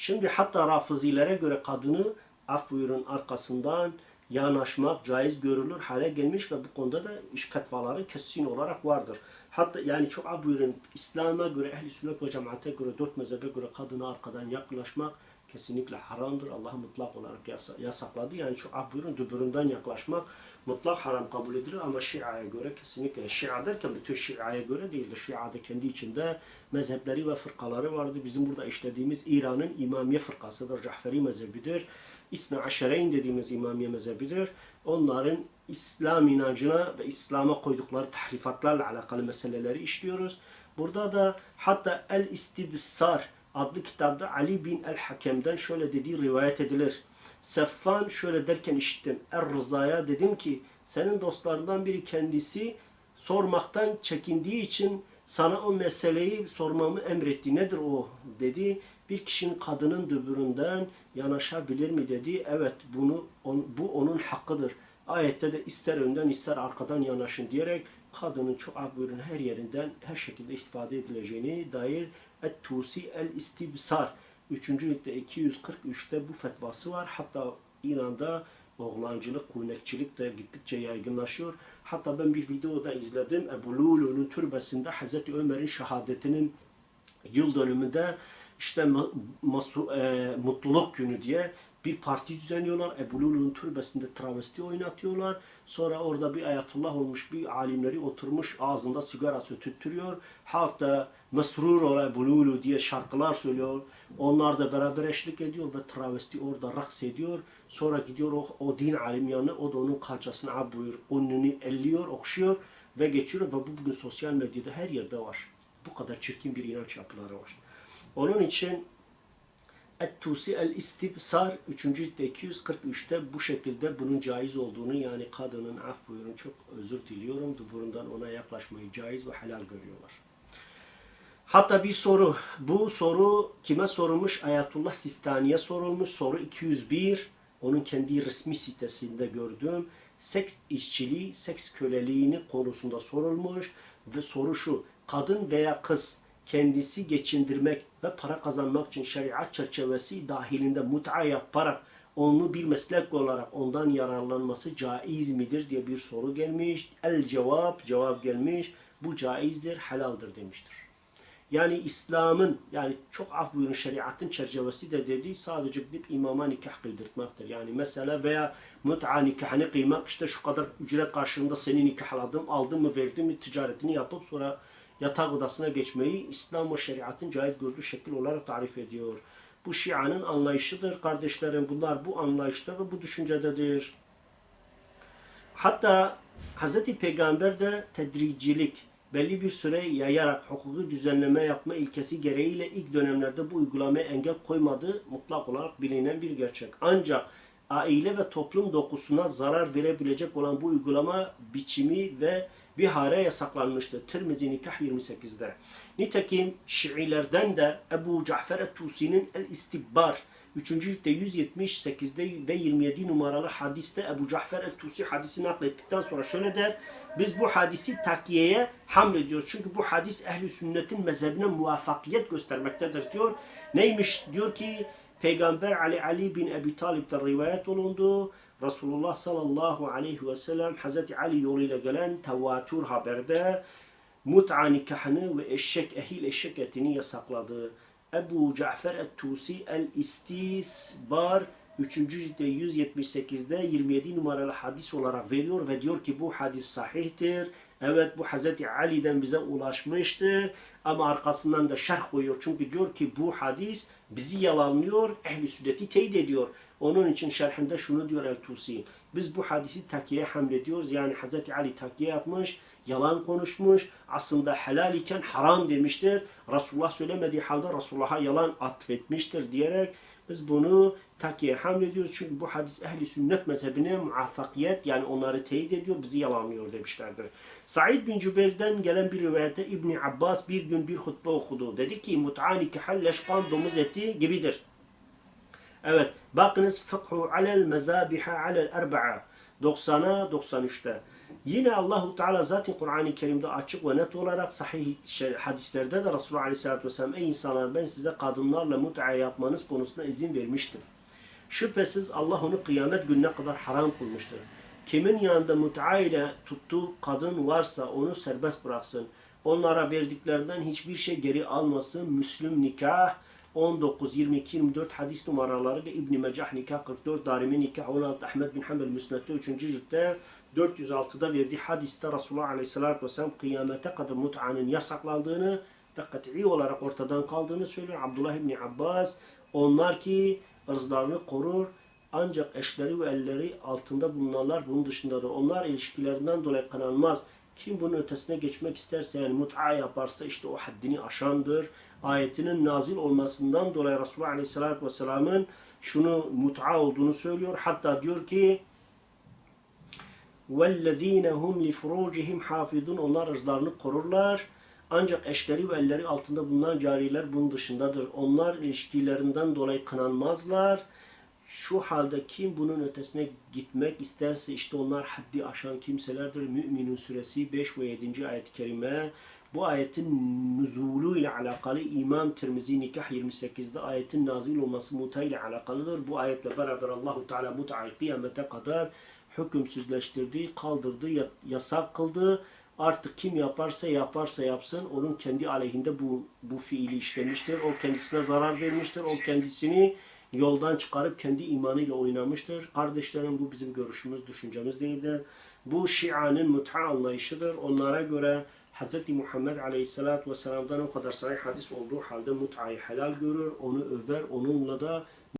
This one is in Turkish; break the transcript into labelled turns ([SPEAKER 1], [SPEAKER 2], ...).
[SPEAKER 1] Şimdi hatta rafızilere göre kadını af buyurun arkasından yanaşmak caiz görülür hale gelmiş ve bu konuda da iş fetvaları kesin olarak vardır. Hatta yani çok af buyurun İslam'a göre ehli sünnet ve cemaate göre dört mezhebe göre kadına arkadan yaklaşmak kesinlikle haramdır. Allah mutlak olarak yasa- yasakladı. Yani çok af buyurun dübüründen yaklaşmak mutlak haram kabul edilir ama Şia'ya göre kesinlikle Şia derken bütün Şia'ya göre değildir. Şia'da kendi içinde mezhepleri ve fırkaları vardı. Bizim burada işlediğimiz İran'ın İmamiye fırkasıdır. Cahferi mezhebidir. İsna Aşereyn dediğimiz İmamiye mezhebidir. Onların İslam inancına ve İslam'a koydukları tahrifatlarla alakalı meseleleri işliyoruz. Burada da hatta El İstibsar adlı kitapta Ali bin El Hakem'den şöyle dediği rivayet edilir. Seffan şöyle derken işittim. Er Rıza'ya dedim ki senin dostlarından biri kendisi sormaktan çekindiği için sana o meseleyi sormamı emretti. Nedir o dedi. Bir kişinin kadının dübüründen yanaşabilir mi dedi. Evet bunu on- bu onun hakkıdır. Ayette de ister önden ister arkadan yanaşın diyerek kadının çok az buyurun her yerinden her şekilde istifade edileceğini dair Et-Tusi el-İstibsar 3. ciltte 243'te bu fetvası var. Hatta İran'da oğlancılık, kurnekçilik de gittikçe yaygınlaşıyor. Hatta ben bir videoda izledim. Ebu Lulu'nun türbesinde Hazreti Ömer'in şehadetinin yıl dönümünde işte e, mutluluk günü diye bir parti düzenliyorlar. Ebu Lulu'nun türbesinde travesti oynatıyorlar. Sonra orada bir ayatullah olmuş bir alimleri oturmuş ağzında sigarası tüttürüyor. Halk da mesrur ol Ebu Lulu diye şarkılar söylüyor. Onlar da beraber eşlik ediyor ve travesti orada raks ediyor. Sonra gidiyor o, o din alim yanına o da onun kalçasını ab. Onunu elliyor, okşuyor ve geçiyor ve bu bugün sosyal medyada her yerde var. Bu kadar çirkin bir inanç yapıları var. Onun için Et-Tusi el-İstibsar 3. ciltte 243'te bu şekilde bunun caiz olduğunu yani kadının af buyurun çok özür diliyorum duburundan ona yaklaşmayı caiz ve helal görüyorlar. Hatta bir soru. Bu soru kime sorulmuş? Ayatullah Sistani'ye sorulmuş. Soru 201. Onun kendi resmi sitesinde gördüm. Seks işçiliği, seks köleliğini konusunda sorulmuş. Ve soru şu. Kadın veya kız kendisi geçindirmek ve para kazanmak için şeriat çerçevesi dahilinde mut'a yaparak onu bir meslek olarak ondan yararlanması caiz midir diye bir soru gelmiş. El cevap, cevap gelmiş. Bu caizdir, helaldir demiştir. Yani İslam'ın yani çok af buyurun şeriatın çerçevesi de dediği sadece gidip imama nikah kıydırtmaktır. Yani mesela veya mut'a nikahını kıymak işte şu kadar ücret karşılığında seni nikahladım, aldım mı verdim mi ticaretini yapıp sonra yatak odasına geçmeyi İslam ve şeriatın caiz gördüğü şekil olarak tarif ediyor. Bu Şia'nın anlayışıdır kardeşlerim. Bunlar bu anlayışta ve bu düşüncededir. Hatta Hz. Peygamber de tedricilik, belli bir süre yayarak hukuki düzenleme yapma ilkesi gereğiyle ilk dönemlerde bu uygulamaya engel koymadığı mutlak olarak bilinen bir gerçek. Ancak aile ve toplum dokusuna zarar verebilecek olan bu uygulama biçimi ve bihare yasaklanmıştır. Tirmizi Nikah 28'de. Nitekim Şiilerden de Ebu Cafer et-Tusi'nin El-İstibbar 3. ciltte 178'de ve 27 numaralı hadiste Ebu Cafer el-Tusi hadisi naklettikten sonra şöyle der. Biz bu hadisi takiyeye hamlediyoruz. Çünkü bu hadis ehli sünnetin mezhebine muvaffakiyet göstermektedir diyor. Neymiş? Diyor ki Peygamber Ali Ali bin Ebi Talib'den rivayet olundu. Resulullah sallallahu aleyhi ve sellem Hazreti Ali yoluyla gelen tevatür haberde mut'a nikahını ve eşek, ehil eşek etini yasakladı. Ebu Cafer et-Tusi el-İstisbar 3. cilde 178'de 27 numaralı hadis olarak veriyor ve diyor ki bu hadis sahihtir. Evet bu Hazreti Ali'den bize ulaşmıştır ama arkasından da şerh koyuyor. Çünkü diyor ki bu hadis bizi yalanlıyor, ehli sünneti teyit ediyor. Onun için şerhinde şunu diyor El-Tusi. Biz bu hadisi takiye hamlediyoruz. Yani Hazreti Ali takiye yapmış, yalan konuşmuş. Aslında helal iken haram demiştir. Resulullah söylemediği halde Resulullah'a yalan atfetmiştir diyerek biz bunu takiye hamlediyoruz. Çünkü bu hadis ehli sünnet mezhebine muvaffakiyet yani onları teyit ediyor, bizi yalanlıyor demişlerdir. Said bin Cübeyr'den gelen bir rivayette İbni Abbas bir gün bir hutbe okudu. Dedi ki mut'a nikahal leşkan domuz eti gibidir. Evet bakınız fıkhu alel mezabiha alel erba'a 90'a 93'te. Yine Allahu Teala zaten Kur'an-ı Kerim'de açık ve net olarak sahih şey, hadislerde de Resulullah Aleyhisselatü Vesselam ey insanlar ben size kadınlarla mut'a yapmanız konusunda izin vermiştim. Şüphesiz Allah onu kıyamet gününe kadar haram kılmıştır. Kimin yanında mut'a ile tuttuğu kadın varsa onu serbest bıraksın. Onlara verdiklerinden hiçbir şey geri almasın. Müslüm nikah 19, 22, 24 hadis numaraları ve İbn-i Mecah nikah 44, Darimi nikah 16, Ahmet bin Hanbel Müsned'de 3. ciltte 406'da verdiği hadiste Resulullah Aleyhisselatü Vesselam kıyamete kadar mut'anın yasaklandığını ve kat'i olarak ortadan kaldığını söylüyor. Abdullah İbni Abbas onlar ki ırzlarını korur ancak eşleri ve elleri altında bulunanlar bunun dışındadır. Onlar ilişkilerinden dolayı kananmaz. Kim bunun ötesine geçmek isterse yani mut'a yaparsa işte o haddini aşandır. Ayetinin nazil olmasından dolayı Resulullah Aleyhisselatü Vesselam'ın şunu mut'a olduğunu söylüyor. Hatta diyor ki وَالَّذ۪ينَ هُمْ لِفُرُوجِهِمْ حَافِظُونَ Onlar ırzlarını korurlar. Ancak eşleri ve elleri altında bulunan cariler bunun dışındadır. Onlar ilişkilerinden dolayı kınanmazlar. Şu halde kim bunun ötesine gitmek isterse işte onlar haddi aşan kimselerdir. Mü'minun suresi 5 ve 7. ayet-i kerime. Bu ayetin nüzulu ile alakalı İmam Tirmizi Nikah 28'de ayetin nazil olması muta ile alakalıdır. Bu ayetle beraber Allahu Teala mut'ayı kıyamete kadar hükümsüzleştirdi, kaldırdı, ya- yasak kıldı. Artık kim yaparsa yaparsa yapsın onun kendi aleyhinde bu bu fiili işlemiştir. O kendisine zarar vermiştir. O kendisini yoldan çıkarıp kendi imanıyla oynamıştır. Kardeşlerim bu bizim görüşümüz, düşüncemiz değildir. Bu Şia'nın mut'a anlayışıdır. Onlara göre Hz. Muhammed Aleyhisselatü Vesselam'dan o kadar sahih hadis olduğu halde mut'ayı helal görür, onu över, onunla da